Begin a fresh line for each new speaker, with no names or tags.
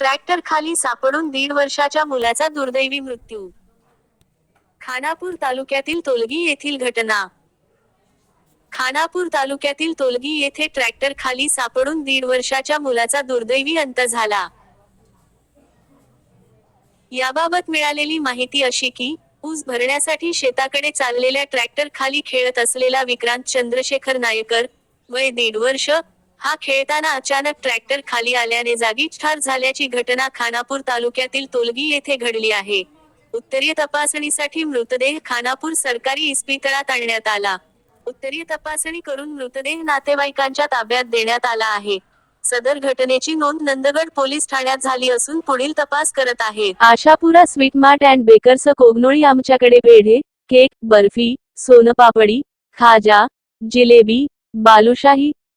Tractor खाली सापडून दीड वर्षाच्या मुलाचा दुर्दैवी मृत्यू. खानापूर तालुक्यातील तोलगी येथील घटना. खानापूर तालुक्यातील तोलगी येथे ट्रॅक्टर खाली सापडून दीड वर्षाच्या मुलाचा दुर्दैवी अंत झाला. याबाबत मिळालेली माहिती अशी की ऊस भरण्यासाठी शेताकडे चाललेल्या ट्रॅक्टर खाली खेळत असलेला विक्रांत चंद्रशेखर नायकर वय दीड वर्ष हा खेळताना अचानक ट्रॅक्टर खाली आल्याने जागीच ठार झाल्याची घटना खानापूर तालुक्यातील तोलगी येथे घडली आहे. उत्तरीय तपासणीसाठी मृतदेह खानापूर सरकारी इस्पितळात आणण्यात आला. उत्तरीय तपासणी करून मृतदेह नातेवाईकांच्या ताब्यात देण्यात आला आहे. सदर घटनेची नोंद नंदगड पोलीस ठाण्यात झाली असून पुढील तपास करत आहे.
Ashapura sweet mart and bakers Kognoli आमच्याकडे पेढे केक बर्फी सोनपापडी खाजा जिलेबी बालुशाही